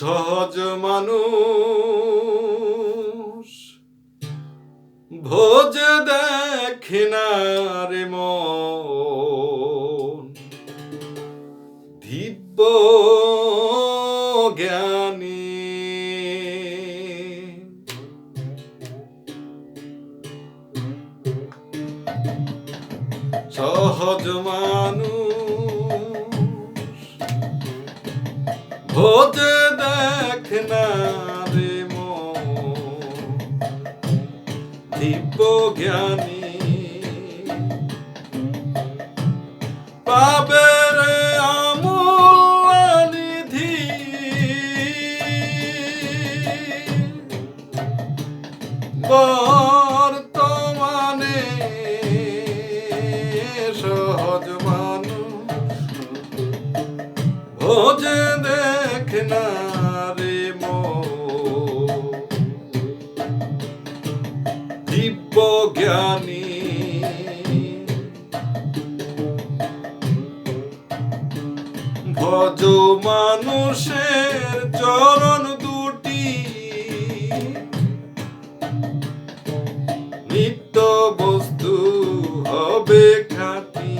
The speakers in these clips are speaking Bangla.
সহজ মানুষ। ভোজে দেখে না রে মন। দিব্য জ্ঞানী। সহজ মানুষ। ভোজে দেখ না রে দিব্য জ্ঞানী। পাবে রে আমূল্য নিধি। বর্তমানে সহজ মানুষ। ভোজে দিব্য জ্ঞানী ভজ মানুষের চরণ দুটি। নিত্য বস্তু হবে খাটি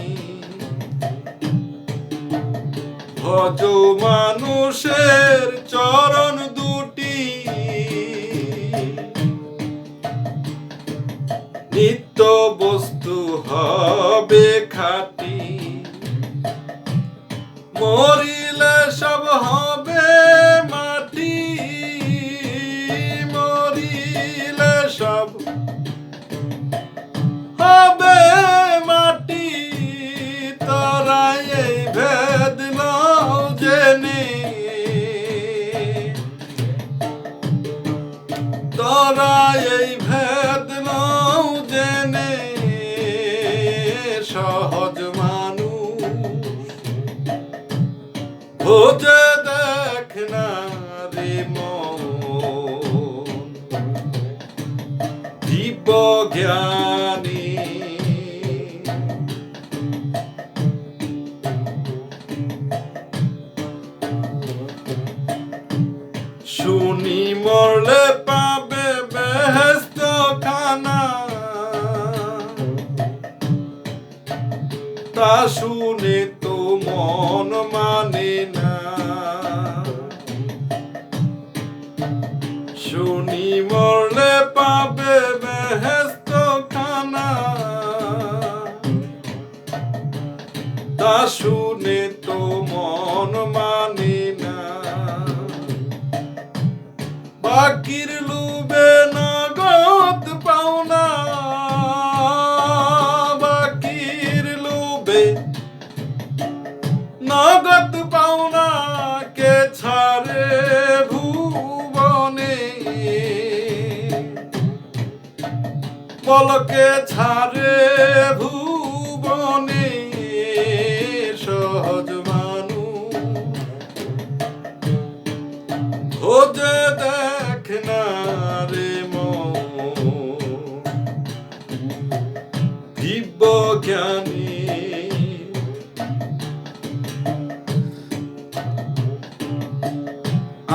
ভজ মানুষের চরণ দুটি হবে খাটি। মরিলে সব হবে মাটি। মরিলে সব হবে মাটি। তারা এই ভেদ নাও জেনে। তারা এই ভেদ শুনে তো মন মানে না। শুনি মরলে পাবে বেহেস্ত খানা তা শুনে তো মন মানে না। বাকির লুবে বলকে ছাড়ে ভুবনে সহজ মানুষ খোঁজে দেখ না রে মন। দিব্য জ্ঞানী।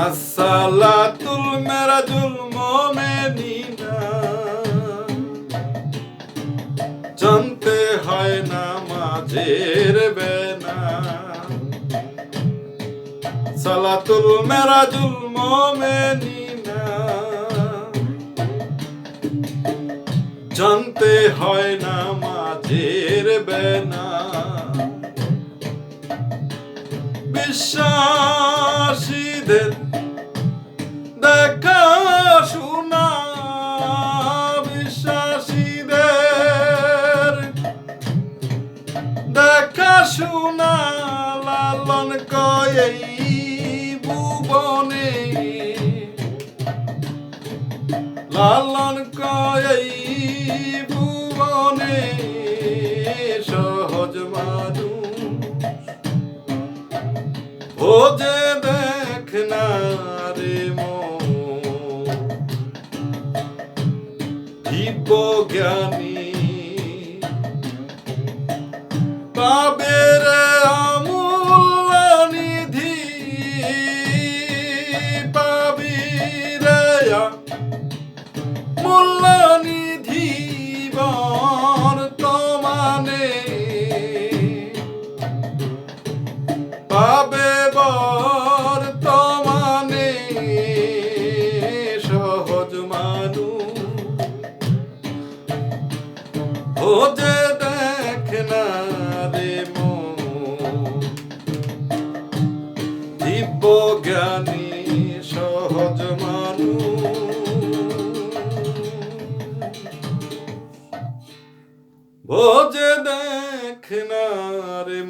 আসসালাতুল মেরাজুল না মাঝের বেনা সালাতুল মেরাজুল মোমেনিনা। জানতে হয় না মাঝের বেনা বিশ্বাসীদের এই ভুবনে লালন এই ভুবনে সহজ মানুষ। ভোজে দেখ না রে মন জ্ঞানী মানু। ও যে দেখ না রে দিব্য জ্ঞানী সহজ মানু। ও যে দেখ না রে